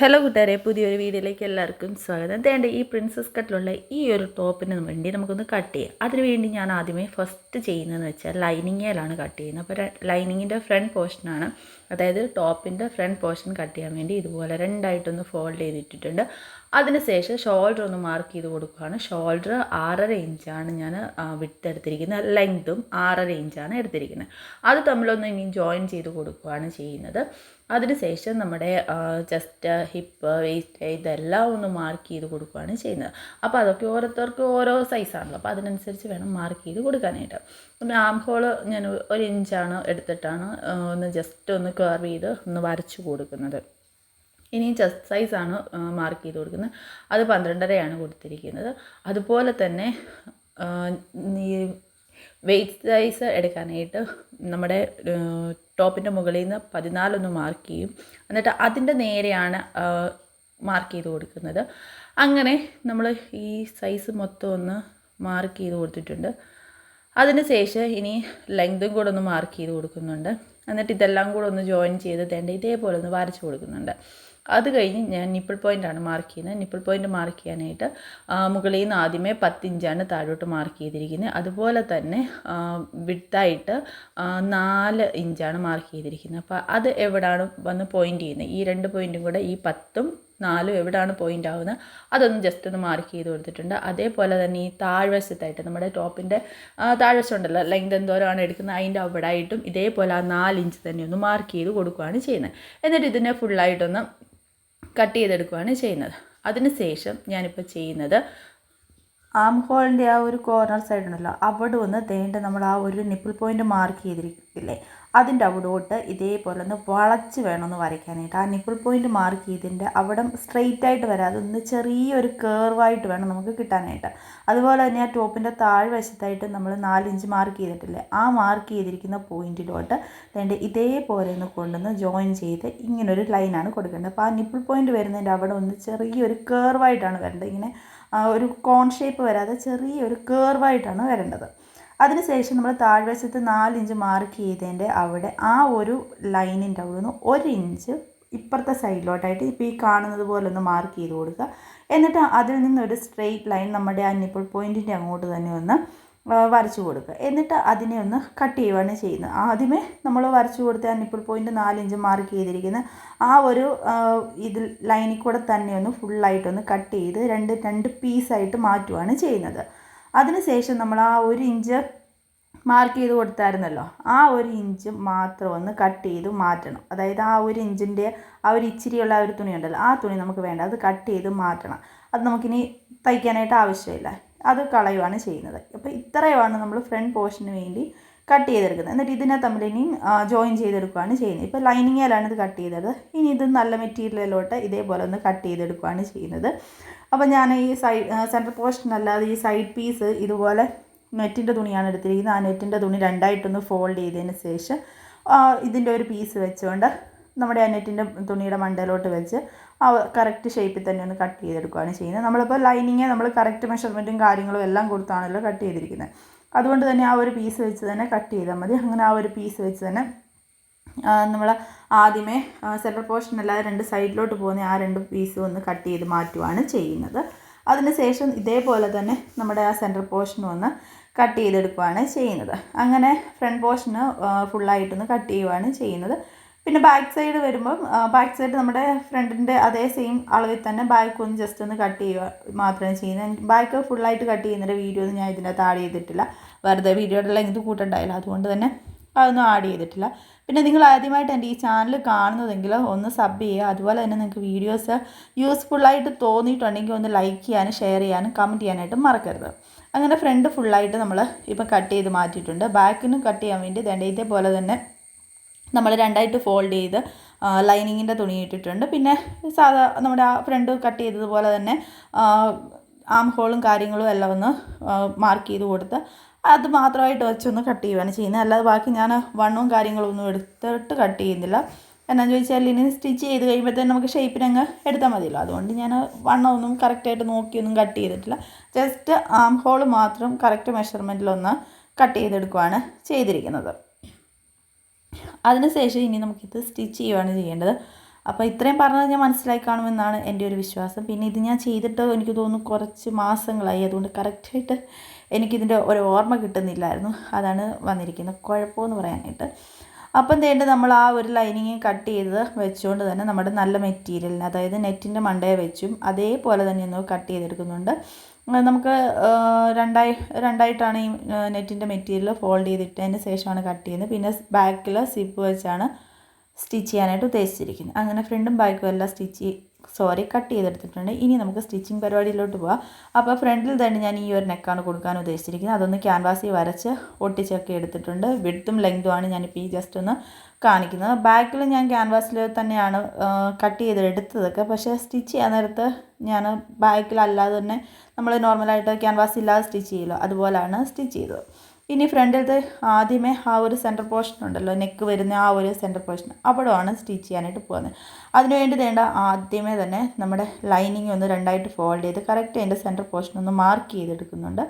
Hello കൂട്ടുകാരെ പുതിയൊരു വീഡിയോയിലേക്ക് എല്ലാവർക്കും സ്വാഗതം. തേണ്ട ഈ പ്രിൻസസ് കട്ടിലുള്ള ഈ ഒരു ടോപ്പിന് വേണ്ടി നമുക്കൊന്ന് കട്ട് ചെയ്യാം. അതിന് വേണ്ടി ഞാൻ ആദ്യമേ ഫസ്റ്റ് ചെയ്യുന്നതെന്ന് വെച്ചാൽ ലൈനിങ്ങേലാണ് കട്ട് ചെയ്യുന്നത്. അപ്പോൾ ലൈനിങ്ങിന്റെ ഫ്രണ്ട് പോർഷനാണ് അതായത് ടോപ്പിന്റെ ഫ്രണ്ട് പോർഷൻ കട്ട് ചെയ്യാൻ വേണ്ടി ഇതുപോലെ രണ്ടായിട്ടൊന്ന് ഫോൾഡ് ചെയ്തിട്ടിട്ടുണ്ട്. അതിനുശേഷം ഷോൾഡർ ഒന്ന് മാർക്ക് ചെയ്ത് കൊടുക്കുകയാണ്. ഷോൾഡർ ആറര ഇഞ്ചാണ് ഞാൻ വിട്ട് എടുത്തിരിക്കുന്നത്. ലെങ്തും ആറര ഇഞ്ചാണ് എടുത്തിരിക്കുന്നത്. അത് തമ്മിലൊന്ന് ഇനി ജോയിൻ ചെയ്ത് കൊടുക്കുകയാണ് ചെയ്യുന്നത്. അതിനുശേഷം നമ്മുടെ ചെസ്റ്റ് ഹിപ്പ് വേസ്റ്റ് ഇതെല്ലാം ഒന്ന് മാർക്ക് ചെയ്ത് കൊടുക്കുകയാണ് ചെയ്യുന്നത്. അപ്പോൾ അതൊക്കെ ഓരോരുത്തർക്ക് ഓരോ സൈസാണല്ലോ അപ്പോൾ അതിനനുസരിച്ച് വേണം മാർക്ക് ചെയ്ത് കൊടുക്കാനായിട്ട്. പിന്നെ ആം ഹോൾ ഞാൻ ഒരു ഇഞ്ചാണ് എടുത്തിട്ടാണ് ഒന്ന് ജസ്റ്റ് ഒന്ന് കർവ് ചെയ്ത് ഒന്ന് വരച്ചു കൊടുക്കുന്നത്. ഇനി ചെസ്റ്റ് സൈസാണ് മാർക്ക് ചെയ്ത് കൊടുക്കുന്നത്. അത് പന്ത്രണ്ടരയാണ് കൊടുത്തിരിക്കുന്നത്. അതുപോലെ തന്നെ വെയ്റ്റ് സൈസ് എടുക്കാനായിട്ട് നമ്മുടെ ടോപ്പിന്റെ മുകളിൽ നിന്ന് പതിനാലൊന്ന് മാർക്ക് ചെയ്യും. എന്നിട്ട് അതിന്റെ നേരെയാണ് മാർക്ക് ചെയ്ത് കൊടുക്കുന്നത്. അങ്ങനെ നമ്മൾ ഈ സൈസ് മൊത്തം ഒന്ന് മാർക്ക് ചെയ്ത് കൊടുത്തിട്ടുണ്ട്. അതിന് ശേഷം ഇനി ലെങ്തും കൂടെ ഒന്ന് മാർക്ക് ചെയ്ത് കൊടുക്കുന്നുണ്ട്. എന്നിട്ട് ഇതെല്ലാം കൂടെ ഒന്ന് ജോയിൻ ചെയ്ത് തേണ്ട ഇതേപോലെ ഒന്ന് വരച്ച് കൊടുക്കുന്നുണ്ട്. അത് കഴിഞ്ഞ് ഞാൻ നിപ്പിൾ പോയിന്റാണ് മാർക്ക് ചെയ്യുന്നത്. നിപ്പിൾ പോയിന്റ് മാർക്ക് ചെയ്യാനായിട്ട് മുകളിൽ നിന്ന് ആദ്യമേ പത്തിഞ്ചാണ് താഴോട്ട് മാർക്ക് ചെയ്തിരിക്കുന്നത്. അതുപോലെ തന്നെ വിട്ടായിട്ട് നാല് ഇഞ്ചാണ് മാർക്ക് ചെയ്തിരിക്കുന്നത്. അപ്പോൾ അത് എവിടെയാണ് വന്ന് പോയിന്റ് ചെയ്യുന്നത്? ഈ രണ്ട് പോയിന്റും കൂടെ ഈ പത്തും നാലും എവിടെയാണ് പോയിന്റ് ആവുന്നത്? അതൊന്ന് ജസ്റ്റ് ഒന്ന് മാർക്ക് ചെയ്ത് കൊടുത്തിട്ടുണ്ട്. അതേപോലെ തന്നെ ഈ താഴ്വശത്തായിട്ട് നമ്മുടെ ടോപ്പിന്റെ താഴ്വശം ഉണ്ടല്ലോ ലെങ്ത് എന്തോരമാണ് എടുക്കുന്നത്? അതിന്റെ അവിടെ ആയിട്ടും ഇതേപോലെ ആ നാലിഞ്ച് തന്നെ ഒന്ന് മാർക്ക് ചെയ്ത് കൊടുക്കുകയാണ് ചെയ്യുന്നത്. എന്നിട്ട് ഇതിനെ ഫുള്ളായിട്ടൊന്ന് കട്ട് ചെയ്തെടുക്കുകയാണ് ചെയ്യുന്നത്. അതിന് ശേഷം ഞാനിപ്പോൾ ചെയ്യുന്നത് ആം ഹോളിന്റെ ആ ഒരു കോർണർ സൈഡ് ഉണ്ടല്ലോ അവിടെ ഒന്ന് തേണ്ട നമ്മൾ ആ ഒരു നിപ്പിൾ പോയിന്റ് മാർക്ക് ചെയ്തിരിക്കില്ലേ? അതിന്റെ അവിടോട്ട് ഇതേപോലെ ഒന്ന് വളച്ച് വേണമെന്ന് വരയ്ക്കാനായിട്ട്. ആ നിപ്പിൾ പോയിന്റ് മാർക്ക് ചെയ്തിന്റെ അവിടെ സ്ട്രെയിറ്റ് ആയിട്ട് വരാതെ ഒന്ന് ചെറിയൊരു കേർവായിട്ട് വേണം നമുക്ക് കിട്ടാനായിട്ട്. അതുപോലെ തന്നെ ആ ടോപ്പിന്റെ താഴ്വശത്തായിട്ട് നമ്മൾ നാലിഞ്ച് മാർക്ക് ചെയ്തിട്ടില്ലേ ആ മാർക്ക് ചെയ്തിരിക്കുന്ന പോയിന്റിലോട്ട് വേണ്ട ഇതേപോലെ ഒന്ന് കൊണ്ടുവന്ന് ജോയിൻ ചെയ്ത് ഇങ്ങനൊരു ലൈനാണ് കൊടുക്കേണ്ടത്. അപ്പോൾ ആ നിപ്പിൾ പോയിന്റ് വരുന്നതിന്റെ അവിടെ ഒന്ന് ചെറിയൊരു കേർവായിട്ടാണ് വരേണ്ടത്. ഇങ്ങനെ ഒരു കോൺ ഷേപ്പ് വരാതെ ചെറിയൊരു കേർവായിട്ടാണ് വരേണ്ടത്. അതിനുശേഷം നമ്മൾ താഴ്വശത്ത് നാലിഞ്ച് മാർക്ക് ചെയ്തതിന്റെ അവിടെ ആ ഒരു ലൈനിന്റെ അവിടെ നിന്ന് ഒരു ഇഞ്ച് ഇപ്പുറത്തെ സൈഡിലോട്ടായിട്ട് ഇപ്പോൾ ഈ കാണുന്നത് പോലെ ഒന്ന് മാർക്ക് ചെയ്ത് കൊടുക്കുക. എന്നിട്ട് അതിൽ നിന്ന് ഒരു സ്ട്രെയിറ്റ് ലൈൻ നമ്മുടെ ആ നിപ്പിൾ പോയിന്റിന്റെ അങ്ങോട്ട് തന്നെ ഒന്ന് വരച്ചു കൊടുക്കുക. എന്നിട്ട് അതിനെ ഒന്ന് കട്ട് ചെയ്യുകയാണ് ചെയ്യുന്നത്. ആദ്യമേ നമ്മൾ വരച്ചു കൊടുത്ത ആ നിപ്പിൾ പോയിന്റ് നാലിഞ്ച് മാർക്ക് ചെയ്തിരിക്കുന്ന ആ ഒരു ഇതിൽ ലൈനിൽ കൂടെ തന്നെ ഒന്ന് ഫുള്ളായിട്ടൊന്ന് കട്ട് ചെയ്ത് രണ്ട് രണ്ട് പീസായിട്ട് മാറ്റുകയാണ് ചെയ്യുന്നത്. അതിനുശേഷം നമ്മൾ ആ ഒരു ഇഞ്ച് മാർക്ക് ചെയ്ത് കൊടുത്തായിരുന്നല്ലോ. ആ ഒരു ഇഞ്ച് മാത്രം ഒന്ന് കട്ട് ചെയ്ത് മാറ്റണം. അതായത് ആ ഒരു ഇഞ്ചിന്റെ ആ ഒരു ഇച്ചിരിയുള്ള ആ ഒരു തുണി ഉണ്ടല്ലോ ആ തുണി നമുക്ക് വേണ്ട. അത് കട്ട് ചെയ്ത് മാറ്റണം. അത് നമുക്കിനി തയ്ക്കാനായിട്ട് ആവശ്യമില്ല. അത് കളയുവാണ് ചെയ്യുന്നത്. അപ്പോൾ ഇത്രയുമാണ് നമ്മൾ ഫ്രണ്ട് പോർഷന് വേണ്ടി കട്ട് ചെയ്തെടുക്കുന്നത്. എന്നിട്ട് ഇതിനെ തമ്മിൽ ഇനി ജോയിൻ ചെയ്തെടുക്കുകയാണ് ചെയ്യുന്നത്. ഇപ്പോൾ ലൈനിങ്ങിലാണ് ഇത് കട്ട് ചെയ്തത്. ഇനി ഇത് നല്ല മെറ്റീരിയലിലോട്ട് ഇതേപോലെ ഒന്ന് കട്ട് ചെയ്തെടുക്കുകയാണ് ചെയ്യുന്നത്. അപ്പോൾ ഞാൻ ഈ സൈഡ് സെന്റർ പോർഷൻ അല്ലാതെ ഈ സൈഡ് പീസ് ഇതുപോലെ നെറ്റിന്റെ തുണിയാണ് എടുത്തിരിക്കുന്നത്. ആ നെറ്റിന്റെ തുണി രണ്ടായിട്ടൊന്ന് ഫോൾഡ് ചെയ്തതിന് ശേഷം ഇതിന്റെ ഒരു പീസ് വെച്ചുകൊണ്ട് നമ്മുടെ ആ നെറ്റിന്റെ തുണിയുടെ മണ്ടയിലോട്ട് വെച്ച് ആ കറക്റ്റ് ഷേപ്പിൽ തന്നെ ഒന്ന് കട്ട് ചെയ്തെടുക്കുകയാണ് ചെയ്യുന്നത്. നമ്മളിപ്പോൾ ലൈനിങ് നമ്മൾ കറക്റ്റ് മെഷർമെന്റും കാര്യങ്ങളും എല്ലാം കൊടുത്താണല്ലോ കട്ട് ചെയ്തിരിക്കുന്നത്. അതുകൊണ്ട് തന്നെ ആ ഒരു പീസ് വെച്ച് തന്നെ കട്ട് ചെയ്താൽ മതി. അങ്ങനെ ആ ഒരു പീസ് വെച്ച് തന്നെ നമ്മൾ ആദ്യമേ സെൻട്രൽ പോർഷൻ അല്ലാതെ രണ്ട് സൈഡിലോട്ട് പോകുന്ന ആ രണ്ട് പീസ് ഒന്ന് കട്ട് ചെയ്ത് മാറ്റുവാണ് ചെയ്യുന്നത്. അതിനുശേഷം ഇതേപോലെ തന്നെ നമ്മുടെ ആ സെൻട്രൽ പോർഷൻ ഒന്ന് കട്ട് ചെയ്തെടുക്കുകയാണ് ചെയ്യുന്നത്. അങ്ങനെ ഫ്രണ്ട് പോർഷന് ഫുള്ളായിട്ടൊന്ന് കട്ട് ചെയ്യുവാണ് ചെയ്യുന്നത്. പിന്നെ ബാക്ക് സൈഡ് വരുമ്പം ബാക്ക് സൈഡ് നമ്മുടെ ഫ്രണ്ടിന്റെ അതേ സെയിം അളവിൽ തന്നെ ബാക്ക് ഒന്ന് ജസ്റ്റ് ഒന്ന് കട്ട് ചെയ്യുക മാത്രമേ ചെയ്യുന്നത്. ബാക്ക് ഫുള്ളായിട്ട് കട്ട് ചെയ്യുന്നതിന്റെ വീഡിയോ ഒന്നും ഞാൻ ഇതിന്റെ ആഡ് ചെയ്തിട്ടില്ല. വെറുതെ വീഡിയോയുടെ ലെങ്ത് കൂട്ടുണ്ടായില്ല. അതുകൊണ്ട് തന്നെ അതൊന്നും ആഡ് ചെയ്തിട്ടില്ല. പിന്നെ നിങ്ങൾ ആദ്യമായിട്ട് എന്റെ ഈ ചാനൽ കാണുന്നതെങ്കിൽ ഒന്ന് സബ് ചെയ്യുക. അതുപോലെ തന്നെ നിങ്ങൾക്ക് വീഡിയോസ് യൂസ്ഫുള്ളായിട്ട് തോന്നിയിട്ടുണ്ടെങ്കിൽ ഒന്ന് ലൈക്ക് ചെയ്യാനും ഷെയർ ചെയ്യാനും കമന്റ് ചെയ്യാനായിട്ടും മറക്കരുത്. അങ്ങനെ ഫ്രണ്ട് ഫുള്ളായിട്ട് നമ്മൾ ഇപ്പോൾ കട്ട് ചെയ്ത് മാറ്റിയിട്ടുണ്ട്. ബാക്കിനും കട്ട് ചെയ്യാൻ വേണ്ടി വേണ്ട ഇതേപോലെ തന്നെ നമ്മൾ രണ്ടായിട്ട് ഫോൾഡ് ചെയ്ത് ലൈനിങ്ങിന്റെ തുണി ഇട്ടിട്ടുണ്ട്. പിന്നെ സാധാ നമ്മുടെ ആ ഫ്രണ്ട് കട്ട് ചെയ്തതുപോലെ തന്നെ ആം ഹോളും കാര്യങ്ങളും എല്ലാം ഒന്ന് മാർക്ക് ചെയ്ത് കൊടുത്ത് അത് മാത്രമായിട്ട് വെച്ചൊന്ന് കട്ട് ചെയ്യുകയാണ് ചെയ്യുന്നത്. അല്ലാതെ ബാക്കി ഞാൻ വണ്ണവും കാര്യങ്ങളും ഒന്നും എടുത്തിട്ട് കട്ട് ചെയ്യുന്നില്ല. എന്നാന്ന് ചോദിച്ചാൽ ഇനി സ്റ്റിച്ച് ചെയ്ത് കഴിയുമ്പോഴത്തേന് നമുക്ക് ഷേപ്പിനങ്ങ് എടുത്താൽ മതിയല്ലോ. അതുകൊണ്ട് ഞാൻ വണ്ണമൊന്നും കറക്റ്റായിട്ട് നോക്കിയൊന്നും കട്ട് ചെയ്തിട്ടില്ല. ജസ്റ്റ് ആം ഹോൾ മാത്രം കറക്റ്റ് മെഷർമെന്റിലൊന്ന് കട്ട് ചെയ്തെടുക്കുകയാണ് ചെയ്തിരിക്കുന്നത്. അതിനുശേഷം ഇനി നമുക്കിത് സ്റ്റിച്ച് ചെയ്യുകയാണ് ചെയ്യേണ്ടത്. അപ്പോൾ ഇത്രയും പറഞ്ഞത് ഞാൻ മനസ്സിലായി കാണുമെന്നാണ് എന്റെ ഒരു വിശ്വാസം. പിന്നെ ഇത് ഞാൻ ചെയ്തിട്ട് എനിക്ക് തോന്നുന്നു കുറച്ച് മാസങ്ങളായി. അതുകൊണ്ട് കറക്റ്റായിട്ട് എനിക്കിതിന്റെ ഒരു ഓർമ്മ കിട്ടുന്നില്ലായിരുന്നു. അതാണ് വന്നിരിക്കുന്നത്. കുഴപ്പമെന്ന് പറയാനായിട്ട്. അപ്പം തേണ്ട നമ്മൾ ആ ഒരു ലൈനിങ് കട്ട് ചെയ്ത് വെച്ചുകൊണ്ട് തന്നെ നമ്മുടെ നല്ല മെറ്റീരിയലിന് അതായത് നെറ്റിന്റെ മണ്ടയെ വെച്ചും അതേപോലെ തന്നെ ഒന്ന് കട്ട് ചെയ്തെടുക്കുന്നുണ്ട്. നമുക്ക് രണ്ടായി രണ്ടായിട്ടാണ് ഈ നെറ്റിന്റെ മെറ്റീരിയൽ ഫോൾഡ് ചെയ്തിട്ടതിന് ശേഷമാണ് കട്ട് ചെയ്യുന്നത്. പിന്നെ ബാക്കിൽ സിപ്പ് വെച്ചാണ് സ്റ്റിച്ച് ചെയ്യാനായിട്ട് ഉദ്ദേശിച്ചിരിക്കുന്നത് അങ്ങനെ ഫ്രണ്ടും ബാക്കും എല്ലാം സ്റ്റിച്ച് സോറി കട്ട് ചെയ്തെടുത്തിട്ടുണ്ട്. ഇനി നമുക്ക് സ്റ്റിച്ചിങ് പരിപാടിയിലോട്ട് പോവാം. അപ്പോൾ ഫ്രണ്ടിൽ തന്നെ ഞാൻ ഈ ഒരു നെക്കാണ് കൊടുക്കാൻ ഉദ്ദേശിച്ചിരിക്കുന്നത്. അതൊന്ന് ക്യാൻവാസിൽ വരച്ച് ഒട്ടിച്ചൊക്കെ എടുത്തിട്ടുണ്ട്. വിഡ്ത്തും ലെങ്തുമാണ് ഞാനിപ്പോൾ ഈ ജസ്റ്റ് ഒന്ന് കാണിക്കുന്നത്. ബാക്കിൽ ഞാൻ ക്യാൻവാസിൽ തന്നെയാണ് കട്ട് ചെയ്ത് എടുത്തതൊക്കെ പക്ഷേ സ്റ്റിച്ച് ചെയ്യാൻ നേരത്ത് ഞാൻ ബാക്കിലല്ലാതെ തന്നെ നമ്മൾ നോർമലായിട്ട് ക്യാൻവാസ് ഇല്ലാതെ സ്റ്റിച്ച് ചെയ്യുമല്ലോ അതുപോലെയാണ് സ്റ്റിച്ച് ചെയ്തത്. ഇനി ഫ്രണ്ടിലത്തെ ആദ്യമേ ആ ഒരു സെന്റർ പോർഷൻ ഉണ്ടല്ലോ നെക്ക് വരുന്ന ആ ഒരു സെന്റർ പോർഷൻ അവിടെയാണ് സ്റ്റിച്ച് ചെയ്യാനായിട്ട് പോകുന്നത്. അതിനുവേണ്ടി വേണ്ട ആദ്യമേ തന്നെ നമ്മുടെ ലൈനിങ് ഒന്ന് രണ്ടായിട്ട് ഫോൾഡ് ചെയ്ത് കറക്റ്റ് അതിന്റെ സെന്റർ പോർഷൻ ഒന്ന് മാർക്ക് ചെയ്തെടുക്കുന്നുണ്ട്.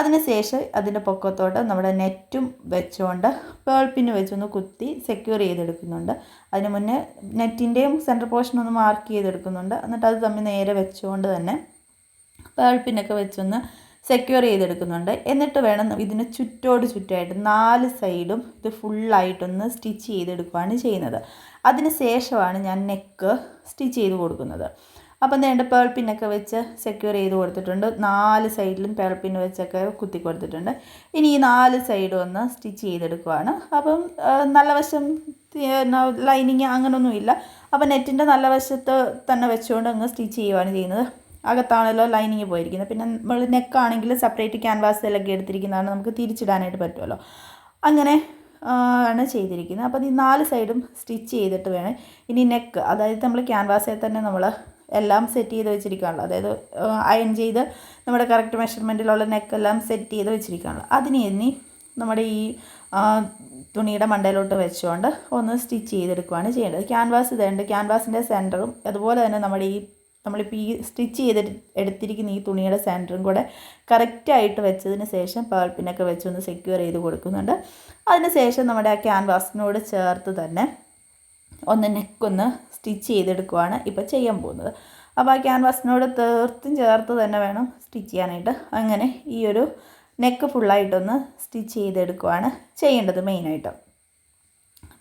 അതിനുശേഷം അതിന്റെ പൊക്കത്തോട്ട് നമ്മുടെ നെറ്റും വെച്ചുകൊണ്ട് പേൾപ്പിന് വെച്ചൊന്ന് കുത്തി സെക്യൂർ ചെയ്തെടുക്കുന്നുണ്ട്. അതിന് മുന്നേ നെറ്റിന്റെയും സെന്റർ പോർഷൻ ഒന്ന് മാർക്ക് ചെയ്തെടുക്കുന്നുണ്ട്. എന്നിട്ട് അത് തമ്മിൽ നേരെ വെച്ചുകൊണ്ട് തന്നെ പേൾപ്പിനൊക്കെ വെച്ചൊന്ന് സെക്യൂർ ചെയ്തെടുക്കുന്നുണ്ട്. എന്നിട്ട് വേണം ഇതിന് ചുറ്റോട് ചുറ്റായിട്ട് നാല് സൈഡും ഇത് ഫുള്ളായിട്ടൊന്ന് സ്റ്റിച്ച് ചെയ്തെടുക്കുകയാണ് ചെയ്യുന്നത്. അതിന് ശേഷമാണ് ഞാൻ നെക്ക് സ്റ്റിച്ച് ചെയ്ത് കൊടുക്കുന്നത്. അപ്പം നേണ്ട പേൾ പിന്നൊക്കെ വെച്ച് സെക്യൂർ ചെയ്ത് കൊടുത്തിട്ടുണ്ട്. നാല് സൈഡിലും പേൾ പിൻ വെച്ചൊക്കെ കുത്തി കൊടുത്തിട്ടുണ്ട്. ഇനി ഈ നാല് സൈഡും ഒന്ന് സ്റ്റിച്ച് ചെയ്തെടുക്കുവാണ്. അപ്പം നല്ല വശം ലൈനിങ് അങ്ങനൊന്നുമില്ല. അപ്പം നെറ്റിന്റെ നല്ല വശത്ത് തന്നെ വെച്ചുകൊണ്ട് അങ്ങ് സ്റ്റിച്ച് ചെയ്യുവാണ് ചെയ്യുന്നത്. അകത്താണല്ലോ ലൈനിങ് പോയിരിക്കുന്നത്. പിന്നെ നമ്മൾ നെക്കാണെങ്കിൽ സെപ്പറേറ്റ് ക്യാൻവാസിലൊക്കെ എടുത്തിരിക്കുന്നതാണ് നമുക്ക് തിരിച്ചിടാനായിട്ട് പറ്റുമല്ലോ അങ്ങനെ ആണ് ചെയ്തിരിക്കുന്നത്. അപ്പോൾ ഈ നാല് സൈഡും സ്റ്റിച്ച് ചെയ്തിട്ട് വേണം ഇനി നെക്ക് അതായത് നമ്മൾ ക്യാൻവാസിൽ തന്നെ നമ്മൾ എല്ലാം സെറ്റ് ചെയ്ത് വെച്ചിരിക്കുകയാണല്ലോ അതായത് അയൺ ചെയ്ത് നമ്മുടെ കറക്റ്റ് മെഷർമെന്റിലുള്ള നെക്കെല്ലാം സെറ്റ് ചെയ്ത് വെച്ചിരിക്കുകയാണല്ലോ അതിന് ഇനി നമ്മുടെ ഈ തുണിയുടെ മണ്ടയിലോട്ട് വെച്ചുകൊണ്ട് ഒന്ന് സ്റ്റിച്ച് ചെയ്തെടുക്കുകയാണ് ചെയ്യേണ്ടത്. ക്യാൻവാസ് ഇതുണ്ട്. ക്യാൻവാസിന്റെ സെന്ററും അതുപോലെ തന്നെ നമ്മുടെ ഈ നമ്മളിപ്പോൾ ഈ സ്റ്റിച്ച് ചെയ്ത് എടുത്തിരിക്കുന്ന ഈ തുണിയുടെ സെന്ററും കൂടെ കറക്റ്റായിട്ട് വെച്ചതിന് ശേഷം പേൾപ്പിനൊക്കെ വെച്ച് ഒന്ന് സെക്യൂർ ചെയ്ത് കൊടുക്കുന്നുണ്ട്. അതിന് ശേഷം നമ്മുടെ ആ ക്യാൻവാസിനോട് ചേർത്ത് തന്നെ ഒന്ന് നെക്കൊന്ന് സ്റ്റിച്ച് ചെയ്തെടുക്കുവാണ് ഇപ്പോൾ ചെയ്യാൻ പോകുന്നത്. അപ്പോൾ ആ ക്യാൻവാസിനോട് തീർത്തും ചേർത്ത് തന്നെ വേണം സ്റ്റിച്ച് ചെയ്യാനായിട്ട്. അങ്ങനെ ഈ ഒരു നെക്ക് ഫുള്ളായിട്ടൊന്ന് സ്റ്റിച്ച് ചെയ്തെടുക്കുവാണ് ചെയ്യേണ്ടത് മെയിനായിട്ട്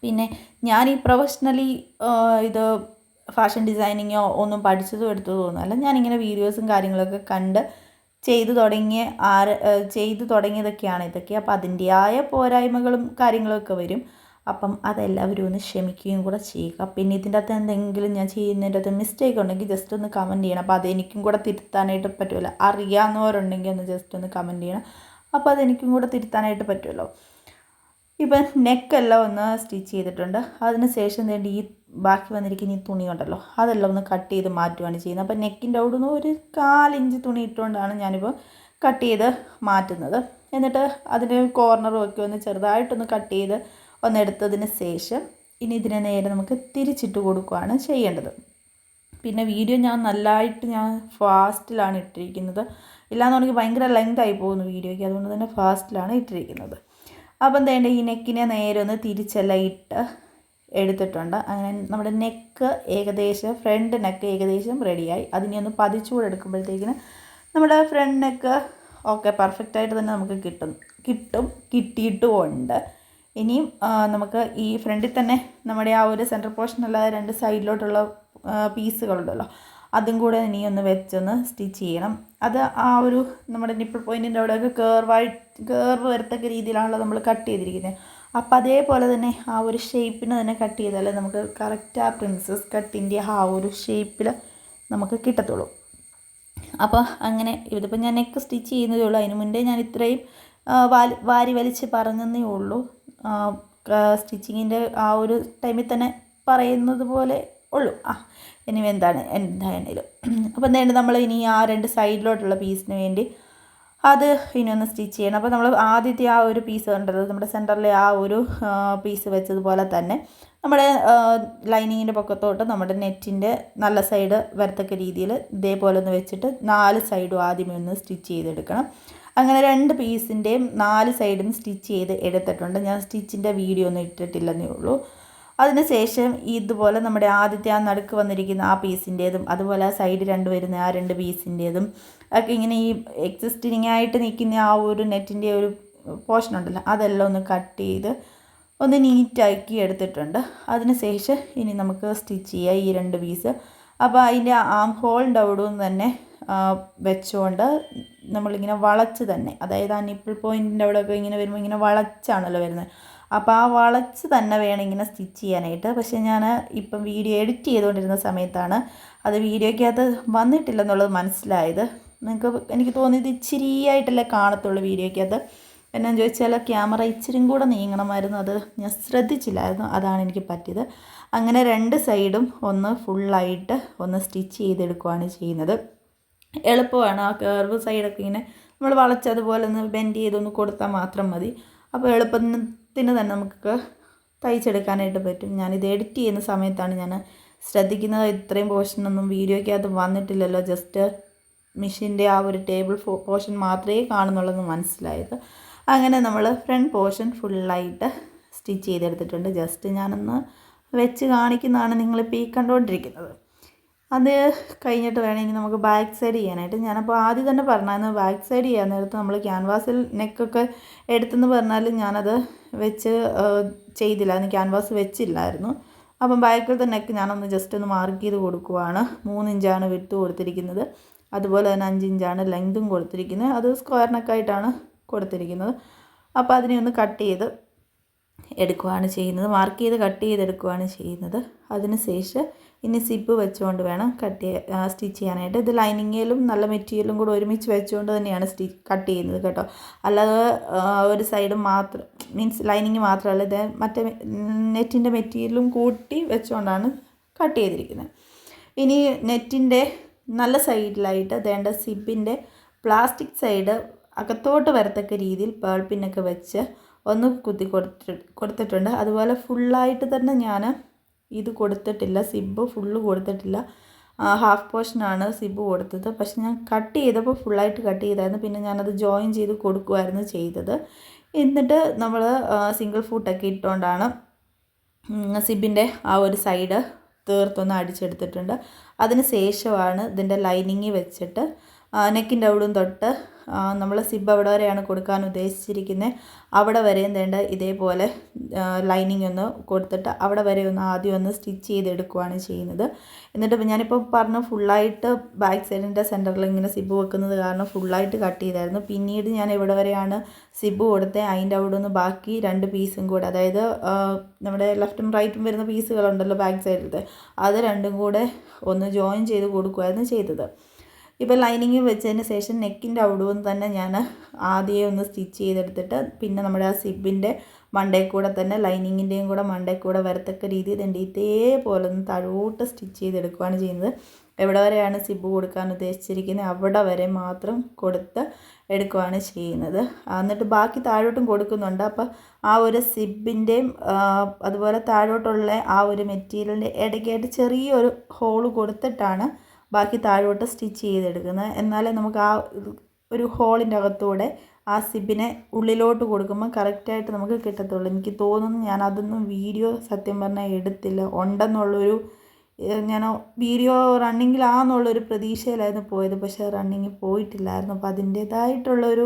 പിന്നെ ഞാൻ ഈ പ്രൊഫഷണലി ഇത് ഫാഷൻ ഡിസൈനിങ്ങോ ഒന്നും പഠിച്ചതും എടുത്തതും ഒന്നുമല്ല ഞാനിങ്ങനെ വീഡിയോസും കാര്യങ്ങളൊക്കെ കണ്ട് ചെയ്തു തുടങ്ങിയ ഏഹ് ചെയ്തു തുടങ്ങിയതൊക്കെയാണ് ഇതൊക്കെ. അപ്പോൾ അതിന്റെയായ പോരായ്മകളും കാര്യങ്ങളൊക്കെ വരും. അപ്പം അതെല്ലാവരും ഒന്ന് ക്ഷമിക്കുകയും കൂടെ ചെയ്യുക. പിന്നെ ഇതിന്റെ അകത്ത് എന്തെങ്കിലും ഞാൻ ചെയ്യുന്നതിന്റെ അകത്ത് മിസ്റ്റേക്ക് ഉണ്ടെങ്കിൽ ജസ്റ്റ് ഒന്ന് കമന്റ് ചെയ്യണം. അപ്പോൾ അതെനിക്കും കൂടെ തിരുത്താനായിട്ട് പറ്റുമല്ലോ. അറിയാവുന്നവരുണ്ടെങ്കിൽ ഒന്ന് ജസ്റ്റ് ഒന്ന് കമന്റ് ചെയ്യണം. അപ്പോൾ അതെനിക്കും കൂടെ തിരുത്താനായിട്ട് പറ്റുമല്ലോ. ഇപ്പം നെക്കെല്ലാം ഒന്ന് സ്റ്റിച്ച് ചെയ്തിട്ടുണ്ട്. അതിന് ശേഷം വേണ്ടി ഈ ബാക്കി വന്നിരിക്കുന്ന ഈ തുണി ഉണ്ടല്ലോ അതെല്ലാം ഒന്ന് കട്ട് ചെയ്ത് മാറ്റുകയാണ് ചെയ്യുന്നത്. അപ്പം നെക്കിന്റെ അവിടെ നിന്ന് ഒരു കാലിഞ്ച് തുണി ഇട്ടുകൊണ്ടാണ് ഞാനിപ്പോൾ കട്ട് ചെയ്ത് മാറ്റുന്നത്. എന്നിട്ട് അതിന്റെ കോർണറും ഒക്കെ ഒന്ന് ചെറുതായിട്ടൊന്ന് കട്ട് ചെയ്ത് ഒന്ന് എടുത്തതിന് ശേഷം ഇനി ഇതിനെ നേരെ നമുക്ക് തിരിച്ചിട്ട് കൊടുക്കുകയാണ് ചെയ്യേണ്ടത്. പിന്നെ വീഡിയോ ഞാൻ നല്ലതായിട്ട് ഞാൻ ഫാസ്റ്റിലാണ് ഇട്ടിരിക്കുന്നത്. ഇല്ലാന്നുണ്ടെങ്കിൽ ഭയങ്കര ലെങ്ത് ആയി പോകുന്നു വീഡിയോയ്ക്ക്. അതുകൊണ്ട് തന്നെ ഫാസ്റ്റിലാണ് ഇട്ടിരിക്കുന്നത്. അപ്പം തേണ്ട ഈ നെക്കിനെ നേരെ ഒന്ന് തിരിച്ചെല്ലാം ഇട്ട് എടുത്തിട്ടുണ്ട്. അങ്ങനെ നമ്മുടെ നെക്ക് ഏകദേശം ഫ്രണ്ട് നെക്ക് ഏകദേശം റെഡിയായി. അതിനെ ഒന്ന് പതിച്ചുകൂടെ എടുക്കുമ്പോഴത്തേക്കിന് നമ്മുടെ ഫ്രണ്ട് നെക്ക് ഓക്കെ പെർഫെക്റ്റായിട്ട് തന്നെ നമുക്ക് കിട്ടും. കിട്ടും കിട്ടിയിട്ടുമുണ്ട്. ഇനിയും നമുക്ക് ഈ ഫ്രണ്ടിൽ തന്നെ നമ്മുടെ ആ ഒരു സെന്റർ പോർഷൻ രണ്ട് സൈഡിലോട്ടുള്ള പീസുകളുണ്ടല്ലോ. അതും കൂടെ ഇനി ഒന്ന് വെച്ചൊന്ന് സ്റ്റിച്ച് ചെയ്യണം. അത് ആ ഒരു നമ്മുടെ നിപ്പിൾ പോയിന്റിന്റെ അവിടെയൊക്കെ കേർവായി കേർവ് വരത്തക്ക രീതിയിലാണല്ലോ നമ്മൾ കട്ട് ചെയ്തിരിക്കുന്നത് അപ്പോൾ അതേപോലെ തന്നെ ആ ഒരു ഷേപ്പിന് തന്നെ കട്ട് ചെയ്താലേ നമുക്ക് കറക്റ്റ് ആ പ്രിൻസസ് കട്ടിന്റെ ആ ഒരു ഷേപ്പിൽ നമുക്ക് കിട്ടത്തുള്ളൂ. അപ്പോൾ അങ്ങനെ ഇതിപ്പോൾ ഞാൻ നെക്ക് സ്റ്റിച്ച് ചെയ്യുന്നതേ ഉള്ളൂ. അതിന് മുന്നേ ഞാൻ ഇത്രയും വാരി വാരി വലിച്ച് പറഞ്ഞതേ ഉള്ളൂ. സ്റ്റിച്ചിങ്ങിന്റെ ആ ഒരു ടൈമിൽ തന്നെ പറയുന്നത് പോലെ ഉള്ളൂ. ആ ഇനി എന്താണ് എന്തായാലും അപ്പോൾ എന്തായാലും നമ്മൾ ഇനി ആ രണ്ട് സൈഡിലോട്ടുള്ള പീസിന് വേണ്ടി അത് ഇനി ഒന്ന് സ്റ്റിച്ച് ചെയ്യണം. അപ്പോൾ നമ്മൾ ആദ്യത്തെ ആ ഒരു പീസ് കണ്ടത് നമ്മുടെ സെന്ററിലെ ആ ഒരു പീസ് വെച്ചതുപോലെ തന്നെ നമ്മുടെ ലൈനിങ്ങിന്റെ പൊക്കത്തോട്ട് നമ്മുടെ നെറ്റിന്റെ നല്ല സൈഡ് വരത്തക്ക രീതിയിൽ ഇതേപോലെ ഒന്ന് വെച്ചിട്ട് നാല് സൈഡും ആദ്യമേ ഒന്ന് സ്റ്റിച്ച് ചെയ്തെടുക്കണം. അങ്ങനെ രണ്ട് പീസിന്റെയും നാല് സൈഡും സ്റ്റിച്ച് ചെയ്ത് എടുത്തിട്ടുണ്ട്. ഞാൻ സ്റ്റിച്ചിന്റെ വീഡിയോ ഒന്നും ഇട്ടിട്ടില്ലെന്നേ ഉള്ളൂ. അതിനുശേഷം ഇതുപോലെ നമ്മുടെ ആദ്യത്തെ ആ നടുക്ക് വന്നിരിക്കുന്ന ആ പീസിന്റേതും അതുപോലെ ആ സൈഡ് രണ്ട് വരുന്ന ആ രണ്ട് പീസിന്റേതും ഒക്കെ ഇങ്ങനെ ഈ എക്സിസ്റ്റിങ് ആയിട്ട് നിൽക്കുന്ന ആ ഒരു നെറ്റിന്റെ ഒരു പോർഷൻ ഉണ്ടല്ലോ അതെല്ലാം ഒന്ന് കട്ട് ചെയ്ത് ഒന്ന് നീറ്റാക്കി എടുത്തിട്ടുണ്ട്. അതിനുശേഷം ഇനി നമുക്ക് സ്റ്റിച്ച് ചെയ്യാം ഈ രണ്ട് പീസ് അപ്പോൾ അതിന്റെ ആം ഹോളിന്റെ അവിടെ നിന്ന് തന്നെ വെച്ചുകൊണ്ട് നമ്മളിങ്ങനെ വളച്ച് തന്നെ അതായത് ആ നിപ്പിൾ പോയിന്റിന്റെ അവിടെയൊക്കെ ഇങ്ങനെ വരുമ്പോൾ ഇങ്ങനെ വളച്ചാണല്ലോ വരുന്നത്. അപ്പോൾ ആ വളച്ച് തന്നെ വേണം ഇങ്ങനെ സ്റ്റിച്ച് ചെയ്യാനായിട്ട്. പക്ഷേ ഞാൻ ഇപ്പം വീഡിയോ എഡിറ്റ് ചെയ്തുകൊണ്ടിരുന്ന സമയത്താണ് അത് വീഡിയോയ്ക്കകത്ത് വന്നിട്ടില്ലെന്നുള്ളത് മനസ്സിലായത്. നിങ്ങൾക്ക് എനിക്ക് തോന്നിയത് ഇച്ചിരിയായിട്ടല്ലേ കാണത്തുള്ളൂ വീഡിയോയ്ക്ക് അത്. എന്നാ ചോദിച്ചാൽ ക്യാമറ ഇച്ചിരി കൂടെ നീങ്ങണമായിരുന്നു. അത് ഞാൻ ശ്രദ്ധിച്ചില്ലായിരുന്നു. അതാണ് എനിക്ക് പറ്റിയത്. അങ്ങനെ രണ്ട് സൈഡും ഒന്ന് ഫുള്ളായിട്ട് ഒന്ന് സ്റ്റിച്ച് ചെയ്തെടുക്കുകയാണ് ചെയ്യുന്നത്. എളുപ്പമാണ്. ആ കർവ് സൈഡൊക്കെ ഇങ്ങനെ നമ്മൾ വളച്ചതുപോലെ ഒന്ന് ബെൻഡ് ചെയ്തൊന്ന് കൊടുത്താൽ മാത്രം മതി. അപ്പോൾ എളുപ്പത്തിന് തന്നെ നമുക്ക് തയ്ച്ചെടുക്കാനായിട്ട് പറ്റും. ഞാനിത് എഡിറ്റ് ചെയ്യുന്ന സമയത്താണ് ഞാൻ ശ്രദ്ധിക്കുന്നത്. ഇത്രയും പോർഷനൊന്നും വീഡിയോയ്ക്കകത്ത് വന്നിട്ടില്ലല്ലോ. ജസ്റ്റ് മെഷീന്റെ ആ ഒരു ടേബിൾ പോർഷൻ മാത്രമേ കാണുന്നുള്ളൂ എന്ന് മനസ്സിലായത്. അങ്ങനെ നമ്മൾ ഫ്രണ്ട് പോർഷൻ ഫുള്ളായിട്ട് സ്റ്റിച്ച് ചെയ്തെടുത്തിട്ടുണ്ട്. ജസ്റ്റ് ഞാനൊന്ന് വെച്ച് കാണിക്കുന്നതാണ് നിങ്ങളിപ്പോൾ ഈ കണ്ടുകൊണ്ടിരിക്കുന്നത് അത് കഴിഞ്ഞിട്ട് വേണമെങ്കിൽ നമുക്ക് ബാക്ക് സൈഡ് ചെയ്യാനായിട്ട്. ഞാനപ്പോൾ ആദ്യം തന്നെ പറഞ്ഞായിരുന്നു ബാക്ക് സൈഡ് ചെയ്യാൻ നേരത്ത് നമ്മൾ ക്യാൻവാസിൽ നെക്കൊക്കെ എടുത്തെന്ന് പറഞ്ഞാൽ ഞാനത് വെച്ച് ചെയ്തില്ലായിരുന്നു ക്യാൻവാസ് വെച്ചില്ലായിരുന്നു. അപ്പം ബാക്കിലത്തെ നെക്ക് ഞാനൊന്ന് ജസ്റ്റ് ഒന്ന് മാർക്ക് ചെയ്ത് കൊടുക്കുവാണ്. മൂന്നിഞ്ചാണ് വിട്ട് കൊടുത്തിരിക്കുന്നത്. അതുപോലെ തന്നെ അഞ്ച് ഇഞ്ചാണ് ലെങ്തും കൊടുത്തിരിക്കുന്നത്. അത് സ്ക്വയർ നെക്കായിട്ടാണ് കൊടുത്തിരിക്കുന്നത്. അപ്പോൾ അതിനെ ഒന്ന് കട്ട് ചെയ്ത് എടുക്കുകയാണ് ചെയ്യുന്നത്. മാർക്ക് ചെയ്ത് കട്ട് ചെയ്തെടുക്കുകയാണ് ചെയ്യുന്നത്. അതിന് ശേഷം ഇനി സിപ്പ് വെച്ചുകൊണ്ട് വേണം കട്ട് സ്റ്റിച്ച് ചെയ്യാനായിട്ട്. ഇത് ലൈനിങ്ങിലും നല്ല മെറ്റീരിയലും കൂടെ ഒരുമിച്ച് വെച്ചുകൊണ്ട് തന്നെയാണ് സ്റ്റി കട്ട് ചെയ്യുന്നത് കേട്ടോ. അല്ലാതെ ഒരു സൈഡ് മാത്രം മീൻസ് ലൈനിങ് മാത്രമല്ല ഇത് മറ്റേ നെറ്റിന്റെ മെറ്റീരിയലും കൂട്ടി വെച്ചുകൊണ്ടാണ് കട്ട് ചെയ്തിരിക്കുന്നത്. ഇനി നെറ്റിന്റെ നല്ല സൈഡിലായിട്ട് വേണ്ട സിബിന്റെ പ്ലാസ്റ്റിക് സൈഡ് അകത്തോട്ട് വരത്തക്ക രീതിയിൽ പേൾ പിന്നൊക്കെ വെച്ച് ഒന്ന് കുത്തി കൊടുത്തി കൊടുത്തിട്ടുണ്ട്. അതുപോലെ ഫുള്ളായിട്ട് തന്നെ ഞാൻ ഇത് കൊടുത്തിട്ടില്ല. സിബ് ഫുള്ള് കൊടുത്തിട്ടില്ല. ഹാഫ് പോർഷനാണ് സിബ് കൊടുത്തത്. പക്ഷെ ഞാൻ കട്ട് ചെയ്തപ്പോൾ ഫുള്ളായിട്ട് കട്ട് ചെയ്തായിരുന്നു. പിന്നെ ഞാനത് ജോയിൻ ചെയ്ത് കൊടുക്കുമായിരുന്നു ചെയ്തത്. എന്നിട്ട് നമ്മൾ സിംഗിൾ ഫൂട്ടൊക്കെ ഇട്ടുകൊണ്ടാണ് സിബിന്റെ ആ ഒരു സൈഡ് തീർത്തൊന്ന് അടിച്ചെടുത്തിട്ടുണ്ട്. അതിന് ശേഷമാണ് ഇതിന്റെ ലൈനിങ് വെച്ചിട്ട് നെക്കിന്റെ അവിടും തൊട്ട് നമ്മൾ സിബ് അവിടെ വരെയാണ് കൊടുക്കാൻ ഉദ്ദേശിച്ചിരിക്കുന്നത് അവിടെ വരെയും വേണ്ട ഇതേപോലെ ലൈനിങ് ഒന്ന് കൊടുത്തിട്ട് അവിടെ വരെ ഒന്ന് ആദ്യം ഒന്ന് സ്റ്റിച്ച് ചെയ്തെടുക്കുകയാണ് ചെയ്യുന്നത്. എന്നിട്ട് ഞാനിപ്പോൾ പറഞ്ഞു ഫുള്ളായിട്ട് ബാക്ക് സൈഡിന്റെ സെന്ററിൽ ഇങ്ങനെ സിബ് വെക്കുന്നത് കാരണം ഫുള്ളായിട്ട് കട്ട് ചെയ്തായിരുന്നു. പിന്നീട് ഞാൻ ഇവിടെ വരെയാണ് സിബ് കൊടുത്തത് അതിന്റെ അവിടെ നിന്ന് ബാക്കി രണ്ട് പീസും കൂടെ അതായത് നമ്മുടെ ലെഫ്റ്റും റൈറ്റും വരുന്ന പീസുകളുണ്ടല്ലോ ബാക്ക് സൈഡിലത്തെ അത് രണ്ടും കൂടെ ഒന്ന് ജോയിൻ ചെയ്ത് കൊടുക്കുകയായിരുന്നു ചെയ്തത്. ഇപ്പോൾ ലൈനിങ് വെച്ചതിന് ശേഷം നെക്കിന്റെ അവിടെ നിന്ന് തന്നെ ഞാൻ ആദ്യം ഒന്ന് സ്റ്റിച്ച് ചെയ്തെടുത്തിട്ട് പിന്നെ നമ്മുടെ ആ സിബിന്റെ മണ്ടേ കൂടെ തന്നെ ലൈനിങ്ങിന്റെയും കൂടെ മണ്ടേ കൂടെ വരത്തക്ക രീതിയിൽ എന്റെ ഇതേപോലെ ഒന്ന് തഴോട്ട് സ്റ്റിച്ച് ചെയ്തെടുക്കുകയാണ് ചെയ്യുന്നത്. എവിടെ വരെയാണ് സിബ് കൊടുക്കാൻ ഉദ്ദേശിച്ചിരിക്കുന്നത്? അവിടെ വരെ മാത്രം കൊടുത്ത് എടുക്കുകയാണ് ചെയ്യുന്നത്. എന്നിട്ട് ബാക്കി താഴോട്ടും കൊടുക്കുന്നുണ്ട്. അപ്പോൾ ആ ഒരു സിബിന്റെയും അതുപോലെ താഴോട്ടുള്ള ആ ഒരു മെറ്റീരിയലിന്റെ ഇടയ്ക്കായിട്ട് ചെറിയൊരു ഹോൾ കൊടുത്തിട്ടാണ് ബാക്കി താഴോട്ട് സ്റ്റിച്ച് ചെയ്തെടുക്കുന്നത്. എന്നാലേ നമുക്ക് ആ ഒരു ഹോളിന്റെ അകത്തൂടെ ആ സിബിനെ ഉള്ളിലോട്ട് കൊടുക്കുമ്പോൾ കറക്റ്റായിട്ട് നമുക്ക് കിട്ടത്തുള്ളൂ. എനിക്ക് തോന്നുന്നു ഞാൻ അതൊന്നും വീഡിയോ സത്യം പറഞ്ഞാൽ എടുത്തില്ല. ഉണ്ടെന്നുള്ളൊരു ഞാൻ വീഡിയോ റണ്ണിങ്ങിലാന്നുള്ളൊരു പ്രതീക്ഷയിലായിരുന്നു പോയത്. പക്ഷേ റണ്ണിങ്ങിൽ പോയിട്ടില്ലായിരുന്നു. അപ്പോൾ അതിന്റേതായിട്ടുള്ളൊരു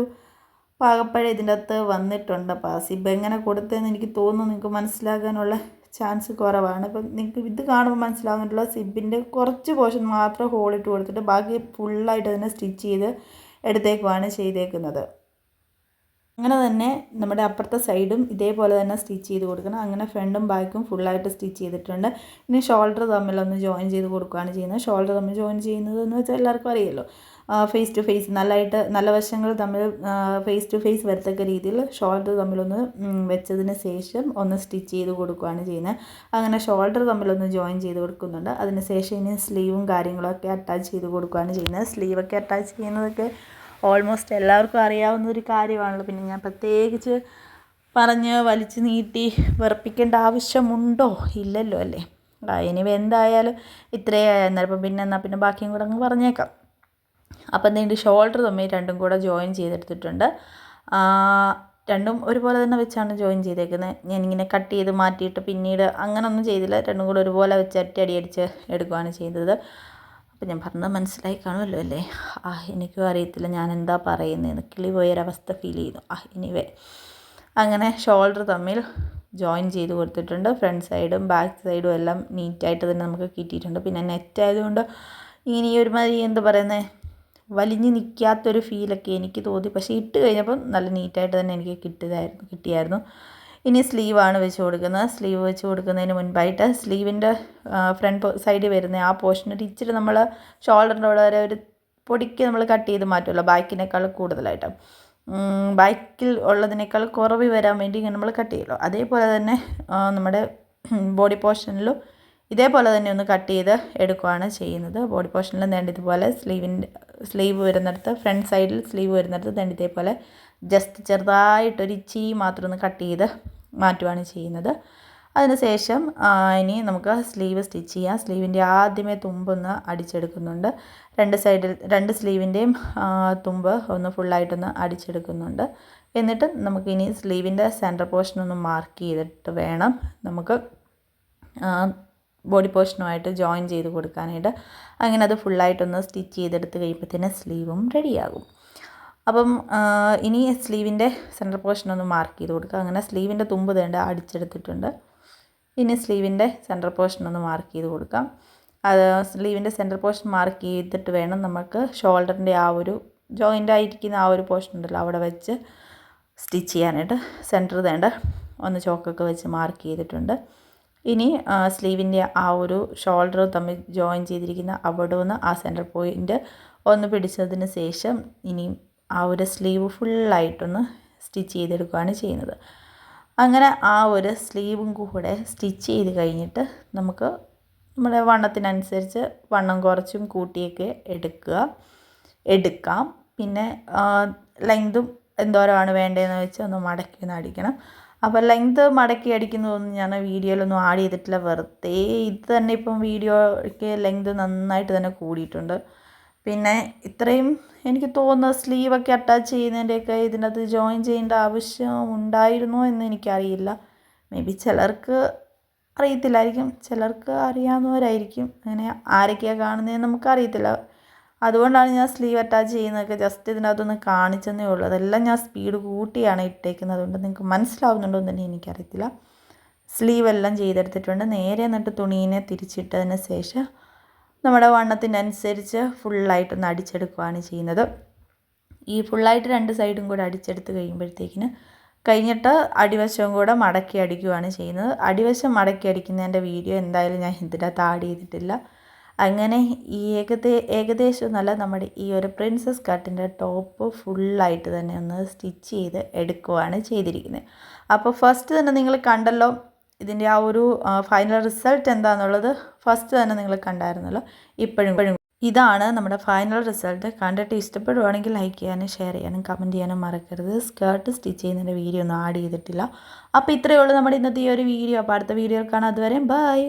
പാകപ്പഴ ഇതിന്റെ അകത്ത് വന്നിട്ടുണ്ട്. അപ്പോൾ ആ സിബ് എങ്ങനെ കൊടുത്തതെന്ന് എനിക്ക് തോന്നുന്നു നിങ്ങൾക്ക് മനസ്സിലാക്കാനുള്ള ചാൻസ് കുറവാണ്. അപ്പം നിങ്ങൾക്ക് ഇത് കാണുമ്പോൾ മനസ്സിലാവുന്നിട്ടുള്ള സിബിന്റെ കുറച്ച് പോർഷൻ മാത്രം ഹോളിട്ട് കൊടുത്തിട്ട് ബാക്കി ഫുള്ളായിട്ട് അതിനെ സ്റ്റിച്ച് ചെയ്ത് എടുത്തേക്കുവാണ് ചെയ്തേക്കുന്നത്. അങ്ങനെ തന്നെ നമ്മുടെ അപ്പുറത്തെ സൈഡും ഇതേപോലെ തന്നെ സ്റ്റിച്ച് ചെയ്ത് കൊടുക്കണം. അങ്ങനെ ഫ്രണ്ടും ബാക്കും ഫുള്ളായിട്ട് സ്റ്റിച്ച് ചെയ്തിട്ടുണ്ട്. ഇനി ഷോൾഡർ തമ്മിലൊന്ന് ജോയിൻ ചെയ്ത് കൊടുക്കുകയാണ് ചെയ്യുന്നത്. ഷോൾഡർ തമ്മിൽ ജോയിൻ ചെയ്യുന്നത് എന്ന് വെച്ചാൽ എല്ലാവർക്കും അറിയാമല്ലോ ഫേസ് ടു ഫേസ് നല്ലതായിട്ട് നല്ല വശങ്ങൾ തമ്മിൽ ഫേസ് ടു ഫേസ് വരത്തക്ക രീതിയിൽ ഷോൾഡർ തമ്മിലൊന്ന് വെച്ചതിന് ശേഷം ഒന്ന് സ്റ്റിച്ച് ചെയ്ത് കൊടുക്കുകയാണ് ചെയ്യുന്നത്. അങ്ങനെ ഷോൾഡർ തമ്മിലൊന്ന് ജോയിൻ ചെയ്ത് കൊടുക്കുന്നുണ്ട്. അതിന് ശേഷം ഇനി സ്ലീവും കാര്യങ്ങളൊക്കെ അറ്റാച്ച് ചെയ്ത് കൊടുക്കുകയാണ് ചെയ്യുന്നത്. സ്ലീവൊക്കെ അറ്റാച്ച് ചെയ്യുന്നതൊക്കെ ഓൾമോസ്റ്റ് എല്ലാവർക്കും അറിയാവുന്ന ഒരു കാര്യമാണല്ലോ. പിന്നെ ഞാൻ പ്രത്യേകിച്ച് പറഞ്ഞ് വലിച്ചു നീട്ടി വിറപ്പിക്കേണ്ട ആവശ്യമുണ്ടോ? ഇല്ലല്ലോ അല്ലേ? ഇനി എന്തായാലും ഇത്രയായി ഇപ്പം പിന്നെ എന്നാൽ പിന്നെ ബാക്കിയും കൂടെ അങ്ങ് പറഞ്ഞേക്കാം. അപ്പം എന്തെങ്കിലും ഷോൾഡർ തമ്മിൽ രണ്ടും കൂടെ ജോയിൻ ചെയ്തെടുത്തിട്ടുണ്ട്. രണ്ടും ഒരുപോലെ തന്നെ വെച്ചാണ് ജോയിൻ ചെയ്തേക്കുന്നത്. ഞാനിങ്ങനെ കട്ട് ചെയ്ത് മാറ്റിയിട്ട് പിന്നീട് അങ്ങനൊന്നും ചെയ്തില്ല. രണ്ടും കൂടെ ഒരുപോലെ വെച്ച് അടി അടിച്ച് എടുക്കുകയാണ് ചെയ്തത്. അപ്പം ഞാൻ പറഞ്ഞത് മനസ്സിലായി കാണുമല്ലോ അല്ലേ? ആ എനിക്കും അറിയത്തില്ല ഞാൻ എന്താ പറയുന്നതെന്ന് കിളി പോയൊരവസ്ഥ ഫീൽ ചെയ്തു. ആ എനിവേ അങ്ങനെ ഷോൾഡർ തമ്മിൽ ജോയിൻ ചെയ്ത് കൊടുത്തിട്ടുണ്ട്. ഫ്രണ്ട് സൈഡും ബാക്ക് സൈഡും എല്ലാം നീറ്റായിട്ട് തന്നെ നമുക്ക് കിട്ടിയിട്ടുണ്ട്. പിന്നെ നെറ്റ് ആയതുകൊണ്ട് ഇങ്ങനെ ഈ ഒരുമാതിരി എന്താ പറയുന്നത് വലിഞ്ഞ് നിൽക്കാത്തൊരു ഫീലൊക്കെ എനിക്ക് തോന്നി. പക്ഷേ ഇട്ട് കഴിഞ്ഞപ്പം നല്ല നീറ്റായിട്ട് തന്നെ എനിക്ക് കിട്ടിയതായിരുന്നു കിട്ടിയായിരുന്നു. ഇനി സ്ലീവാണ് വെച്ച് കൊടുക്കുന്നത്. സ്ലീവ് വെച്ച് കൊടുക്കുന്നതിന് മുൻപായിട്ട് സ്ലീവിന്റെ ഫ്രണ്ട് സൈഡിൽ വരുന്ന ആ പോർഷൻ ഒരു ഇച്ചിരി നമ്മൾ ഷോൾഡറിന്റെ അവിടെ വരെ ഒരു പൊടിക്ക് നമ്മൾ കട്ട് ചെയ്ത് മാറ്റുമല്ലോ ബാക്കിനേക്കാൾ കൂടുതലായിട്ട്. ബാക്കിൽ ഉള്ളതിനേക്കാൾ കുറവ് വരാൻ വേണ്ടി ഇങ്ങനെ നമ്മൾ കട്ട് ചെയ്യുമല്ലോ അതേപോലെ തന്നെ നമ്മുടെ ബോഡി പോർഷനിലും ഇതേപോലെ തന്നെ ഒന്ന് കട്ട് ചെയ്ത് എടുക്കുകയാണ് ചെയ്യുന്നത്. ബോഡി പോർഷനിൽ നേണ്ട ഇതുപോലെ സ്ലീവിന്റെ സ്ലീവ് വരുന്നിടത്ത് ഫ്രണ്ട് സൈഡിൽ സ്ലീവ് വരുന്നിടത്ത് നേണ്ട ഇതേപോലെ ജസ്റ്റ് ചെറുതായിട്ടൊരു ഇച്ചി മാത്രം ഒന്ന് കട്ട് ചെയ്ത് മാറ്റുകയാണ് ചെയ്യുന്നത്. അതിനുശേഷം ഇനി നമുക്ക് സ്ലീവ് സ്റ്റിച്ച് ചെയ്യാം. സ്ലീവിന്റെ ആദ്യമേ തുമ്പൊന്ന് അടിച്ചെടുക്കുന്നുണ്ട്. രണ്ട് സൈഡിൽ രണ്ട് സ്ലീവിന്റെയും തുമ്പ് ഒന്ന് ഫുള്ളായിട്ടൊന്ന് അടിച്ചെടുക്കുന്നുണ്ട്. എന്നിട്ട് നമുക്കിനി സ്ലീവിന്റെ സെന്റർ പോർഷൻ ഒന്ന് മാർക്ക് ചെയ്തിട്ട് വേണം നമുക്ക് ബോഡി പോർഷനുമായിട്ട് ജോയിൻ ചെയ്ത് കൊടുക്കാനായിട്ട് അങ്ങനെ അത് ഫുള്ളായിട്ടൊന്ന് സ്റ്റിച്ച് ചെയ്തെടുത്ത് കഴിയുമ്പോഴത്തേന് സ്ലീവും റെഡിയാകും അപ്പം ഇനി സ്ലീവിന്റെ സെന്റർ പോർഷൻ ഒന്ന് മാർക്ക് ചെയ്ത് കൊടുക്കുക. അങ്ങനെ സ്ലീവിന്റെ തുമ്പ് തേണ്ട അടിച്ചെടുത്തിട്ടുണ്ട്. ഇനി സ്ലീവിന്റെ സെന്റർ പോർഷൻ ഒന്ന് മാർക്ക് ചെയ്ത് കൊടുക്കാം. അത് സ്ലീവിന്റെ സെന്റർ പോർഷൻ മാർക്ക് ചെയ്തിട്ട് വേണം നമുക്ക് ഷോൾഡറിന്റെ ആ ഒരു ജോയിന്റ് ആയിരിക്കുന്ന ആ ഒരു പോർഷൻ ഉണ്ടല്ലോ അവിടെ വെച്ച് സ്റ്റിച്ച് ചെയ്യാനായിട്ട്. സെന്റർ തേണ്ട ഒന്ന് ചോക്കൊക്കെ വെച്ച് മാർക്ക് ചെയ്തിട്ടുണ്ട്. ഇനി സ്ലീവിന്റെ ആ ഒരു ഷോൾഡർ തമ്മിൽ ജോയിൻ ചെയ്തിരിക്കുന്ന അവിടെ നിന്ന് ആ സെന്റർ പോയിന്റ് ഒന്ന് പിടിച്ചതിന് ശേഷം ഇനി ആ ഒരു സ്ലീവ് ഫുള്ളായിട്ടൊന്ന് സ്റ്റിച്ച് ചെയ്തെടുക്കുകയാണ് ചെയ്യുന്നത്. അങ്ങനെ ആ ഒരു സ്ലീവും കൂടെ സ്റ്റിച്ച് ചെയ്ത് കഴിഞ്ഞിട്ട് നമുക്ക് നമ്മുടെ വണ്ണത്തിനനുസരിച്ച് വണ്ണം കുറച്ചും കൂട്ടിയൊക്കെ എടുക്കുക എടുക്കാം. പിന്നെ ലെങ്തും എന്തോരമാണ് വേണ്ടതെന്ന് വെച്ച് ഒന്ന് മടക്കി ഒന്ന് അടിക്കണം. അപ്പോൾ ലെങ്ത് മടക്കി അടിക്കുന്നതൊന്നും ഞാൻ വീഡിയോയിലൊന്നും ആഡ് ചെയ്തിട്ടില്ല. വെറുതെ ഇത് തന്നെ ഇപ്പം വീഡിയോയ്ക്ക് ലെങ്ത് നന്നായിട്ട് തന്നെ കൂടിയിട്ടുണ്ട്. പിന്നെ ഇത്രയും എനിക്ക് തോന്നുന്നത് സ്ലീവൊക്കെ അറ്റാച്ച് ചെയ്യുന്നതിന്റെയൊക്കെ ഇതിനകത്ത് ജോയിൻ ചെയ്യേണ്ട ആവശ്യം ഉണ്ടായിരുന്നോ എന്ന് എനിക്കറിയില്ല. മേ ബി ചിലർക്ക് അറിയത്തില്ലായിരിക്കും. ചിലർക്ക് അറിയാവുന്നവരായിരിക്കും. അങ്ങനെ ആരൊക്കെയാണ് കാണുന്നതെന്ന് നമുക്കറിയത്തില്ല. അതുകൊണ്ടാണ് ഞാൻ സ്ലീവ് അറ്റാച്ച് ചെയ്യുന്നതൊക്കെ ജസ്റ്റ് ഇതിനകത്തൊന്ന് കാണിച്ചെന്നേ ഉള്ളൂ. അതെല്ലാം ഞാൻ സ്പീഡ് കൂട്ടിയാണ് ഇട്ടേക്കുന്നത്. അതുകൊണ്ട് നിങ്ങൾക്ക് മനസ്സിലാവുന്നുണ്ടോ എന്ന് തന്നെ എനിക്കറിയത്തില്ല. സ്ലീവ് എല്ലാം ചെയ്തെടുത്തിട്ടുണ്ട്. നേരെ എന്നിട്ട് തുണീനെ തിരിച്ചിട്ടതിന് ശേഷം നമ്മുടെ വണ്ണത്തിനനുസരിച്ച് ഫുള്ളായിട്ടൊന്ന് അടിച്ചെടുക്കുകയാണ് ചെയ്യുന്നത്. ഈ ഫുള്ളായിട്ട് രണ്ട് സൈഡും കൂടെ അടിച്ചെടുത്ത് കഴിയുമ്പോഴത്തേക്കിന് കഴിഞ്ഞിട്ട് അടിവശവും കൂടെ മടക്കി അടിക്കുകയാണ് ചെയ്യുന്നത്. അടിവശം മടക്കി അടിക്കുന്നതിന്റെ വീഡിയോ എന്തായാലും ഞാൻ ഇതിനകത്ത് ആഡ് ചെയ്തിട്ടില്ല. അങ്ങനെ ഈ ഏകദേ ഏകദേശം നല്ല നമ്മുടെ ഈ ഒരു പ്രിൻസസ് കട്ടിന്റെ ടോപ്പ് ഫുള്ളായിട്ട് തന്നെ ഒന്ന് സ്റ്റിച്ച് ചെയ്ത് എടുക്കുവാണ് ചെയ്തിരിക്കുന്നത്. അപ്പോൾ ഫസ്റ്റ് തന്നെ നിങ്ങൾ കണ്ടല്ലോ ഇതിന്റെ ആ ഒരു ഫൈനൽ റിസൾട്ട് എന്താണെന്നുള്ളത് ഫസ്റ്റ് തന്നെ നിങ്ങൾ കണ്ടായിരുന്നല്ലോ. ഇപ്പോഴും ഇതാണ് നമ്മുടെ ഫൈനൽ റിസൾട്ട് കണ്ടിട്ട് ഇഷ്ടപ്പെടുവാണെങ്കിൽ ലൈക്ക് ചെയ്യാനും ഷെയർ ചെയ്യാനും കമന്റ് ചെയ്യാനും മറക്കരുത്. സ്കേർട്ട് സ്റ്റിച്ച് ചെയ്യുന്നതിന്റെ വീഡിയോ ഒന്നും ആഡ് ചെയ്തിട്ടില്ല. അപ്പോൾ ഇത്രയേ ഉള്ളൂ നമ്മുടെ ഇന്നത്തെ ഈ ഒരു വീഡിയോ അപ്പോൾ അടുത്ത വീഡിയോ കാണാം. അതുവരെ ബൈ